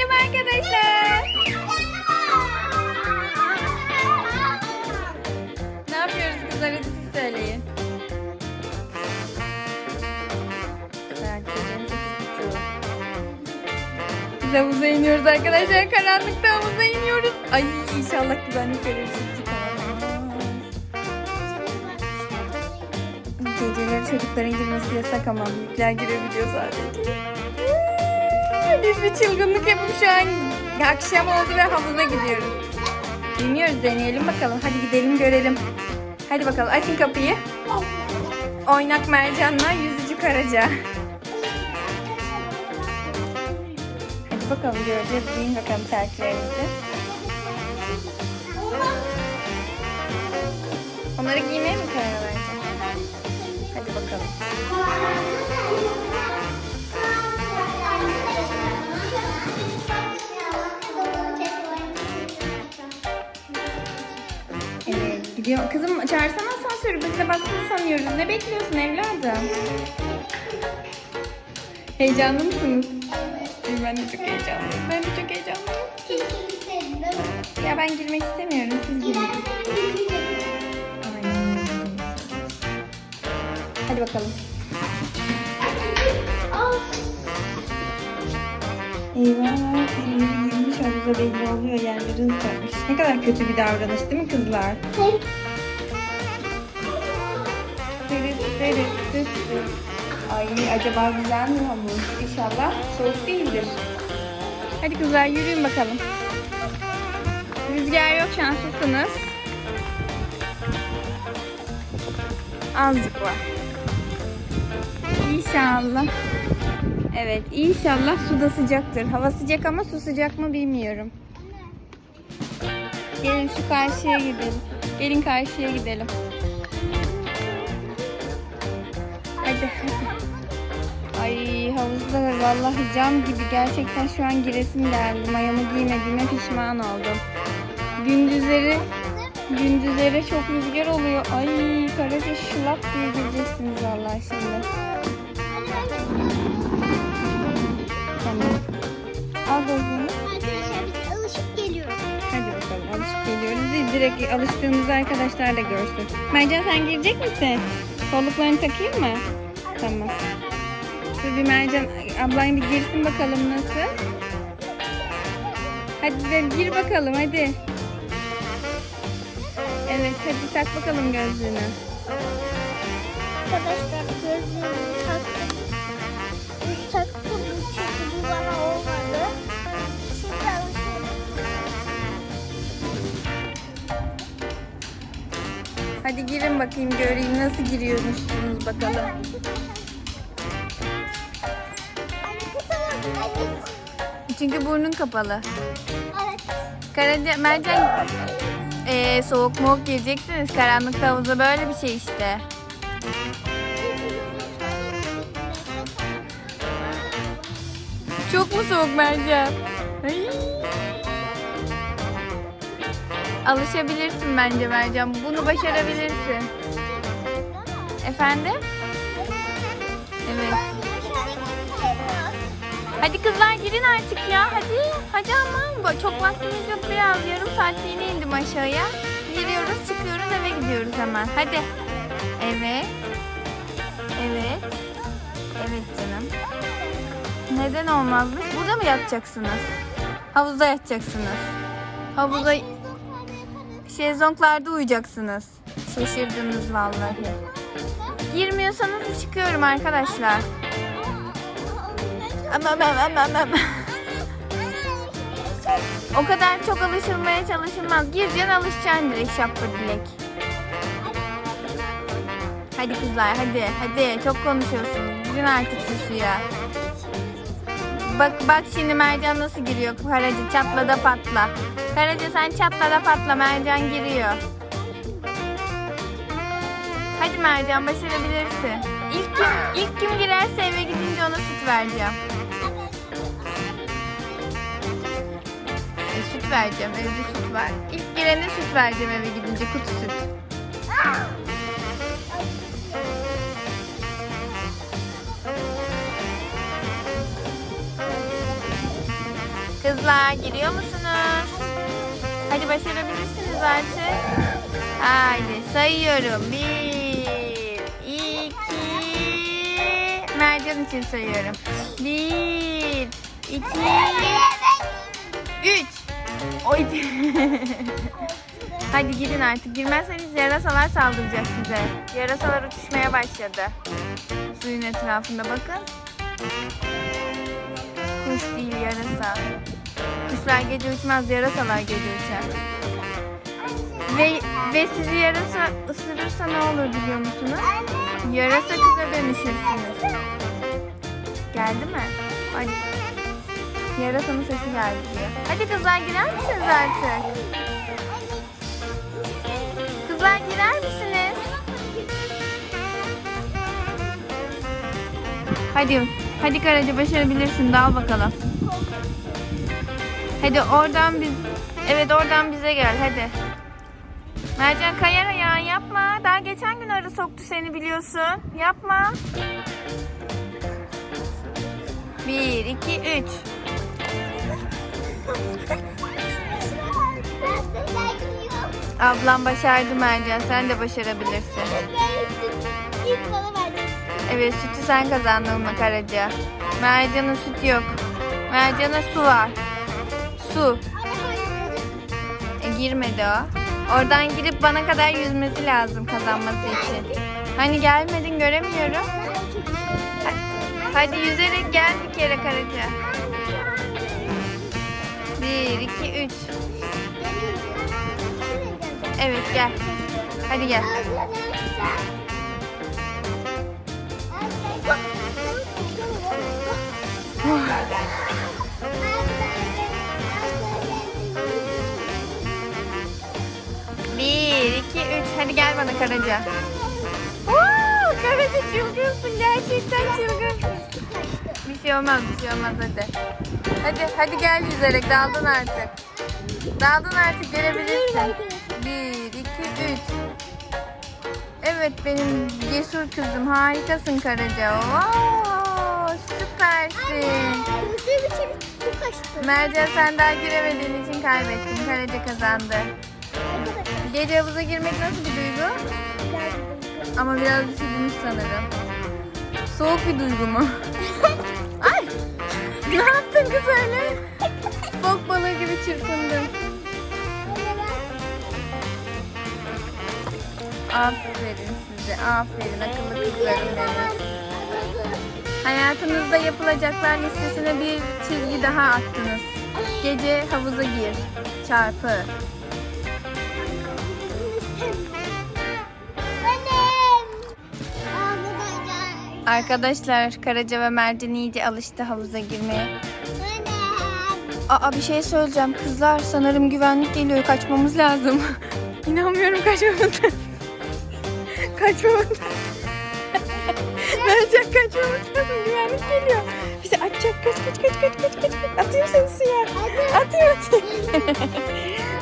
Merhaba arkadaşlar. Ne yapıyoruz kızlar? Hadi siz söyleyin. Biz havuza iniyoruz arkadaşlar. Karanlıkta havuza iniyoruz. Ay inşallah güvenlik görevlisi. Geceleri çocukların girmesi yasak ama büyükler girebiliyor sadece. Biz bir çılgınlık yapıp şu an akşam oldu ve havuza gidiyoruz. Bilmiyoruz deneyelim bakalım. Hadi gidelim görelim. Hadi bakalım açın kapıyı. Oynak mercanla yüzücü karaca. Hadi bakalım göreceğiz. Giyin bakalım terklerinizi. Onları giymeye mi karar Evet gidiyor. Kızım çağırsana asansörü. Biz de bastığını sanıyoruz. Ne bekliyorsun evladım? Heyecanlı mısınız? Ay, Ben de çok heyecanlıyım. Ben de çok heyecanlıyım. Ya ben girmek istemiyorum. Siz girin. Hadi bakalım. Eyvah, girmiş havuza belli oluyor yerleri ıslatmış. Ne kadar kötü bir davranış değil mi kızlar? Tırıs, tırıs, tırıs, tırıs. Ay acaba güzel mi havuz? İnşallah soğuk değildir. Hadi kızlar yürüyün bakalım. Rüzgar yok şanslısınız. Azıcık var. İnşallah. Evet inşallah su da sıcaktır. Hava sıcak ama su sıcak mı bilmiyorum. Gelin şu karşıya gidelim. Gelin karşıya gidelim. Hadi. Ay havuzda vallahi cam gibi gerçekten şu an giresim geldi. Mayamı giymediğime pişman oldum. Gündüzleri gündüzleri çok rüzgar oluyor. Ay karaca şılap diye gireceksiniz vallahi şimdi. Tamam. Al alışıp geliyoruz. Değil. Direkt alıştığımızda arkadaşlar da görsün. Mercan sen girecek misin? Kolluklarını takayım mı? Tamam. Dur bir Mercan ablan bir girsin bakalım nasıl. Hadi de gir bakalım hadi. Evet hadi tak bakalım gözlüğünü. Arkadaşlar gözlüğümü taktım. Bu taktım çünkü bu bana olmadı. Hadi girin bakayım göreyim nasıl giriyormuşsunuz bakalım. Çünkü burnun kapalı. Evet. Karaca, Mercan Ee, soğuk moğuk gireceksiniz. Karanlıkta havuza böyle bir şey işte. Çok mu soğuk Mercan? Ay. Alışabilirsin bence Mercan. Bunu başarabilirsin. Efendim? Evet. Hadi kızlar girin artık ya. Hadi. Hadi ama çok vaktimiz yok biraz. Yarım saatliğine indim aşağıya. Giriyoruz, çıkıyoruz, eve gidiyoruz hemen. Hadi. Evet. Evet. Evet canım. Neden olmazmış? Burada mı yatacaksınız? Havuzda yatacaksınız. Havuzda şezlonglarda uyuyacaksınız. Şaşırdınız vallahi. Girmiyorsanız çıkıyorum arkadaşlar. O kadar çok alışılmaya çalışılmaz. Gireceksin alışacaksın direkt şapka dilek. Hadi kızlar hadi hadi çok konuşuyorsun. Girin artık şu suya. Bak bak şimdi Mercan nasıl giriyor. Karaca çatla da patla. Karaca sen çatla da patla Mercan giriyor. Hadi Mercan başarabilirsin. İlk kim, ilk kim girerse eve gidince ona süt vereceğim. Süt vereceğim. Evde süt var. İlk girene süt vereceğim eve gidince kutu süt. Kızlar giriyor musunuz? Hadi başarabilirsiniz artık. Haydi sayıyorum. Bir, iki, Mercan için sayıyorum. Bir, iki, üç. Oy. Hadi girin artık. Girmezseniz yarasalar saldıracak size. Yarasalar uçuşmaya başladı. Suyun etrafında bakın. Kuş değil yarasa. Kuşlar gece uçmaz, yarasalar gece uçar. Ve, ve sizi yarasa ısırırsa ne olur biliyor musunuz? Yarasa kıza dönüşürsünüz. Geldi mi? Hadi. Yarasanın sesi geldi. Hadi kızlar girer misiniz artık? Kızlar girer misiniz? Hadi. Hadi Karaca başarabilirsin. Dal bakalım. Hadi oradan biz... Evet oradan bize gel hadi. Mercan kayar ayağın yapma. Daha geçen gün arı soktu seni biliyorsun. Yapma. Bir, iki, üç. Ablam başardı Mercan. Sen de başarabilirsin. Evet sütü sen kazandın mı Karaca? Mercan'ın süt yok. Mercan'a su var. Su. E, girmedi o. Oradan girip bana kadar yüzmesi lazım kazanması için. Hani gelmedin göremiyorum. Hadi yüzerek gel bir kere Karaca. Bir, iki, üç. Evet gel. Hadi gel. Bir, iki, üç. Hadi gel bana Karaca. Oo, Karaca çılgınsın. Gerçekten çılgın. Bir şey olmaz, bir şey olmaz hadi. Hadi, hadi gel yüzerek. Daldın artık. Daldın artık gelebilirsin. Bir, iki, üç. Evet benim cesur kızım. Harikasın Karaca. Oo, süpersin. Mercan sen daha giremediğin için kaybettin. Karaca kazandı. Gece havuza girmek nasıl bir duygu? Ama biraz üşüdünüz sanırım. Soğuk bir duygu mu? Ay! Ne yaptın kız öyle? Fok balığı gibi çırpındın. Aferin size, aferin akıllı kızlarım benim. Hayatınızda yapılacaklar listesine bir çizgi daha attınız. Gece havuza gir. Çarpı. Arkadaşlar Karaca ve Mercan iyice alıştı havuza girmeye. Aa bir şey söyleyeceğim. Kızlar sanırım güvenlik geliyor. Kaçmamız lazım. İnanmıyorum kaçmamız lazım. kaçmamız Mercan kaçmamız lazım. Güvenlik geliyor. Bizi açacak. Kaç kaç kaç kaç kaç kaç. kaç. Atıyor seni suya. Atıyor atıyor.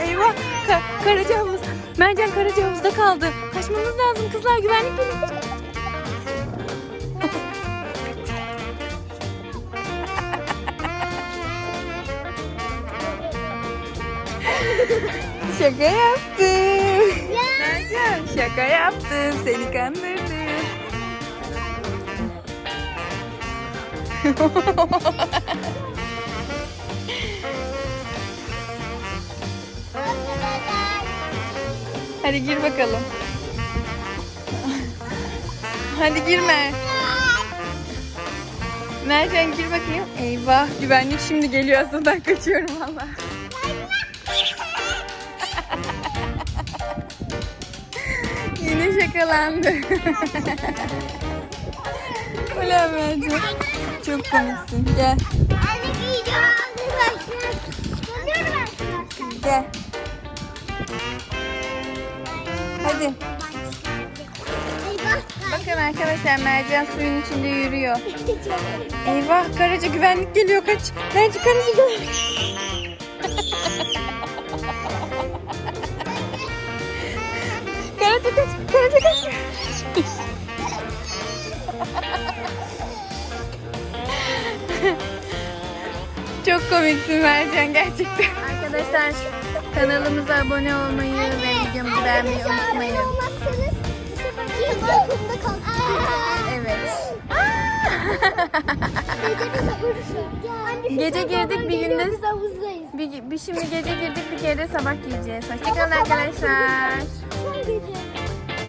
Eyvah. Ka Karaca havuz. Mercan Karaca havuzda kaldı. Kaçmamız lazım kızlar. Güvenlik geliyor. Şaka yaptım. Mercan şaka yaptım. Seni kandırdım. Hadi gir bakalım. Hadi girme. Mercan gir bakayım. Eyvah güvenlik şimdi geliyor aslında kaçıyorum valla. Şakalandı. Mercan. Çok komiksin. Gel. Gel. Hadi. Bakın arkadaşlar Mercan suyun içinde yürüyor. Eyvah Karaca güvenlik geliyor kaç. Mercan Karaca güvenlik. Kaç. Kaç. Çok komiksin Mercan gerçekten. Arkadaşlar kanalımıza abone olmayı ve videomuzu beğenmeyi unutmayın. olmazsanız bu sefer balkonda kalkacağız. Evet. Gece Gece girdik, bir günde-. Bir, bir şimdi gece girdik bir kere de sabah giyeceğiz. Hoşçakalın arkadaşlar. Son gece.